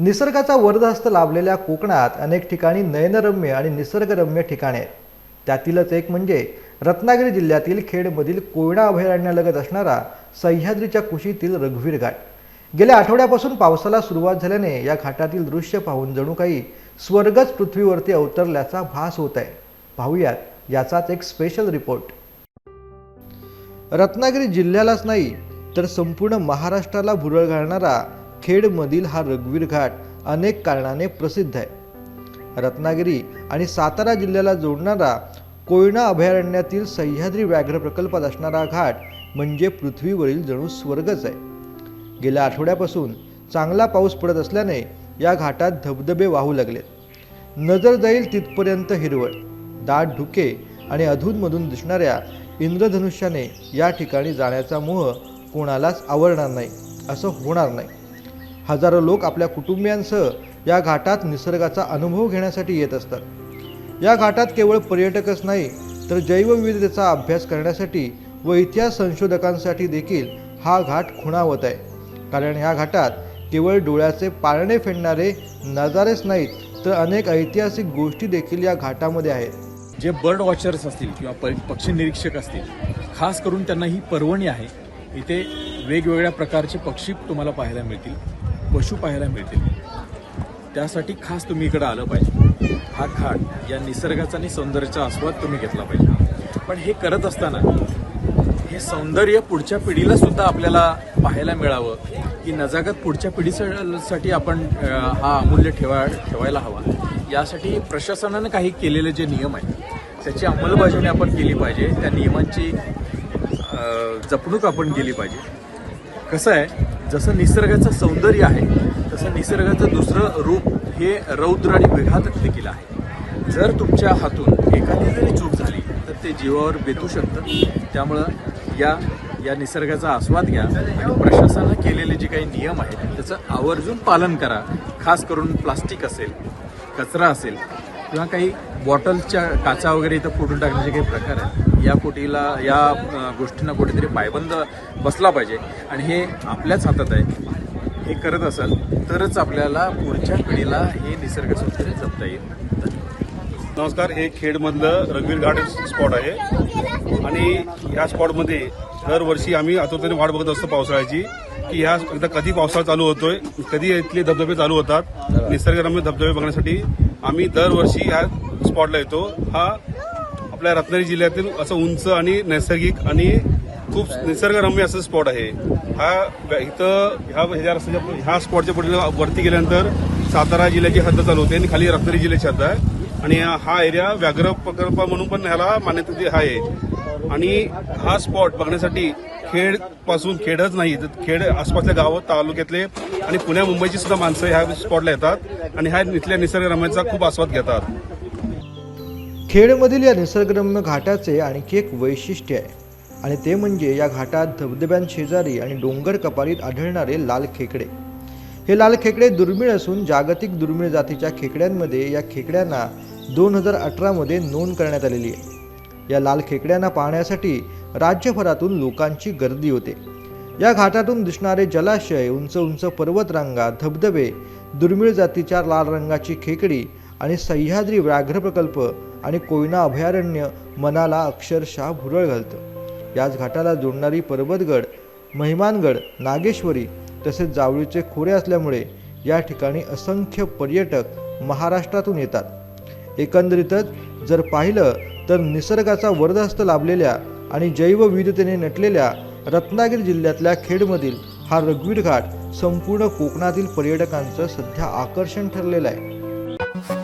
निसर्गाचा वरदहस्त लाभलेल्या कोकणात अनेक ठिकाणी नयनरम्य आणि निसर्गरम्य ठिकाणे आहेत. त्यातीलच एक म्हणजे रत्नागिरी जिल्ह्यातील खेडमधील कोयना अभयारण्यालगत असणारा सह्याद्रीच्या कुशीतील रघुवीर घाट. गेल्या आठवड्यापासून पावसाला सुरुवात झाल्याने या घाटातील दृश्य पाहून जणू काही स्वर्गच पृथ्वीवरती अवतरल्याचा भास होत आहे. पाहूयात याचाच एक स्पेशल रिपोर्ट रत्नागिरी जिल्ह्यालाच नाही तर संपूर्ण महाराष्ट्राला भुरळ घालणारा खेडमधील हा रघुवीर घाट अनेक कारणाने प्रसिद्ध आहे. रत्नागिरी आणि सातारा जिल्ह्याला जोडणारा कोयना अभयारण्यातील सह्याद्री व्याघ्र प्रकल्पात असणारा घाट म्हणजे पृथ्वीवरील जणू स्वर्गच आहे. गेल्या आठवड्यापासून चांगला पाऊस पडत असल्याने या घाटात धबधबे वाहू लागलेत. नजर जाईल तिथपर्यंत हिरवळ दाट धुके आणि अधूनमधून दिसणाऱ्या इंद्रधनुष्याने या ठिकाणी जाण्याचा मोह कोणालाच आवडणार नाही असं होणार नाही. हजारो लोक आपल्या कुटुंबियांसह या घाटात निसर्गाचा अनुभव घेण्यासाठी येत असतात. या घाटात केवळ पर्यटकच नाही तर जैवविविधतेचा अभ्यास करण्यासाठी व इतिहास संशोधकांसाठी देखील हा घाट खुणावत आहे. कारण ह्या घाटात केवळ डोळ्याचे पाळणे फेडणारे नजारेच नाहीत तर अनेक ऐतिहासिक गोष्टी देखील या घाटामध्ये आहेत. जे बर्ड वॉचर्स असतील किंवा पक्षी निरीक्षक असतील खास करून त्यांना ही पर्वणी आहे. इथे वेगवेगळ्या प्रकारचे पक्षी तुम्हाला पाहायला मिळतील. पशु पाहायला मिळतील. त्यासाठी खास तुम्ही इकडं आलं पाहिजे. हा घाट या निसर्गाचा आणि सौंदर्याचा आस्वाद तुम्ही घेतला पाहिजे. पण हे करत असताना हे सौंदर्य पुढच्या पिढीला सुद्धा आपल्याला पाहायला मिळावं की नजाकत पुढच्या पिढीसाठी आपण हा अमूल्य ठेवा ठेवायला हवा. यासाठी प्रशासनानं काही केलेले जे नियम आहेत त्याची अंमलबजावणी आपण केली पाहिजे. त्या नियमांची जपणूक आपण केली पाहिजे. कसं आहे जसं निसर्गाचं सौंदर्य आहे तसं निसर्गाचं दुसरं रूप हे रौद्र आणि विघातक देखील आहे. जर तुमच्या हातून एखादी जरी चूक झाली तर ते जीवावर बेतू शकतं. त्यामुळं या या निसर्गाचा आस्वाद घ्या आणि प्रशासनानं केलेले जे काही नियम आहेत त्याचं आवर्जून पालन करा. खास करून प्लास्टिक असेल कचरा असेल किंवा काही बॉटलच्या काचा वगैरे इथं फोडून टाकण्याचे काही प्रकार आहेत या कोटीला या गोष्टींना कुठेतरी पायबंद बसला पाहिजे. आणि हे आपल्याच हातात आहे. हे करत असाल तरच आपल्याला पुढच्या पिढीला हे निसर्ग सौंदर्य जपता येईल. नमस्कार हे खेडमधलं रघुवीर गार्डन स्पॉट आहे. आणि या स्पॉटमध्ये दरवर्षी आम्ही आतुरतेने वाट बघत असतो पावसाळ्याची की ह्या एकदा कधी पावसाळा चालू होतोय कधी इथले धबधबे चालू होतात. निसर्गरम्य धबधबे बघण्यासाठी आम्ही दरवर्षी ह्या स्पॉटला येतो. हा आपल्या रत्नागिरी जिल्ह्यातील असं उंच आणि नैसर्गिक आणि खूप निसर्गरम्य असं स्पॉट आहे. हा इथं ह्या ह्या रस्त्याच्या ह्या स्पॉटच्या पुढे वरती गेल्यानंतर सातारा जिल्ह्याची हद्द चालू होते आणि खाली रत्नागिरी जिल्ह्याची हद्द आहे. आणि हा एरिया व्याघ्र प्रकल्प म्हणून पण ह्याला मान्यता आहे. आणि हा स्पॉट बघण्यासाठी खेडपासून खेडच नाही तर खेड आसपासच्या गावात तालुक्यातले आणि पुण्या मुंबईची सुद्धा माणसं ह्या स्पॉटला येतात आणि ह्या इथल्या निसर्गरम्याचा खूप आस्वाद घेतात. खेडमधील या निसर्गरम्य घाटाचे आणखी एक वैशिष्ट्य आहे. आणि ते म्हणजे या घाटात धबधब्यांशेजारी आणि डोंगर कपारीत आढळणारे लाल खेकडे. हे लाल खेकडे दुर्मिळ असून जागतिक दुर्मिळ जातीच्या खेकड्यांमध्ये या खेकड्यांना दोन हजार अठरामध्ये नोंद करण्यात आलेली आहे. या लाल खेकड्यांना पाहण्यासाठी राज्यभरातून लोकांची गर्दी होते. या घाटातून दिसणारे जलाशय उंच उंच पर्वतरांगा धबधबे दुर्मिळ जातीच्या लाल रंगाची खेकडी आणि सह्याद्री व्याघ्र प्रकल्प आणि कोयना अभयारण्य मनाला अक्षरशः भुरळ घालतं. याच घाटाला जोडणारी पर्वतगड महिमानगड नागेश्वरी तसेच जावळीचे खोरे असल्यामुळे या ठिकाणी असंख्य पर्यटक महाराष्ट्रातून येतात. एकंदरीतच जर पाहिलं तर निसर्गाचा वरदहस्त लाभलेल्या आणि जैवविविधतेने नटलेल्या रत्नागिरी जिल्ह्यातल्या खेडमधील हा रघुवीर घाट संपूर्ण कोकणातील पर्यटकांचं सध्या आकर्षण ठरलेलं आहे.